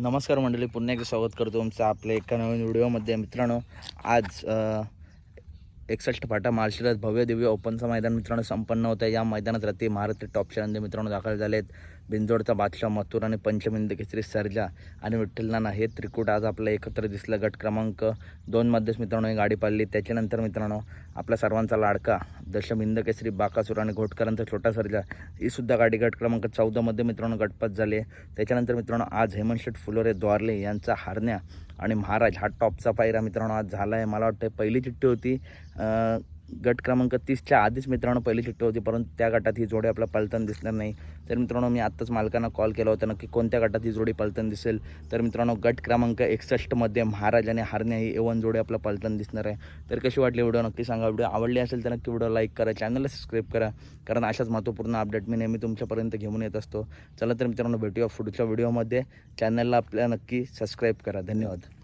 नमस्कार मंडळी पुन्हा एकदा स्वागत करतो तुमचं आपल्या एका नवीन व्हिडिओमध्ये. मित्रांनो आज एकसष्ट फाटा माळशिरस भव्य दिव्य ओपनचं मैदान मित्रांनो संपन्न होतं या मैदानात रात्री महाराष्ट्र टॉपच्या नंदी मित्रांनो दाखल झालेत. बिंजोडचा बादशाह मथुर आणि पंचमिंद केसरी सर्जा आणि विठ्ठल नाना हे त्रिकूट आज आपलं एकत्र दिसलं. गट क्रमांक दोनमध्येच मित्रांनो ही गाडी पाडली. त्याच्यानंतर मित्रांनो आपल्या सर्वांचा लाडका दशमिंद केसरी बाकासूर आणि घोटकरांचा छोटा सर्जा ही सुद्धा गाडी गट क्रमांक चौदामध्ये मित्रांनो गटपात झाली त्याच्यानंतर मित्रांनो आज हेमंत शेठ फुलोरे द्वारले यांचा हारण्या आणि महाराज हा टॉपचा पायरा मित्रांनो आज झाला आहे. मला वाटतं पहिली चिठ्ठी होती. गट क्रमांक तीसच्या आधीच मित्रांनो पहिली चिठ्ठी होती परंतु त्या गटात ही जोडी आपल्याला पलताना दिसणार नाही. तर मित्रांनो मी आत्ताच मालकांना कॉल केला होता नक्की कोणत्या गटात ही जोडी पलताना दिसेल? तर मित्रांनो गट क्रमांक एकसष्टमध्ये महाराज आणि हारण्या ही एवन जोडी आपल्याला पलताना दिसणार आहे. तर कशी वाटली व्हिडिओ? नक्की सांगा. व्हिडिओ आवडली असेल तर नक्की व्हिडिओ लाईक करा चॅनलला सबस्क्राईब करा कारण अशाच महत्त्वपूर्ण अपडेट मी नेहमी तुमच्यापर्यंत घेऊन येत असतो. चला तर मित्रांनो भेटूया पुढच्या व्हिडिओमध्ये चॅनलला आपल्या नक्की सबस्क्राईब करा. धन्यवाद.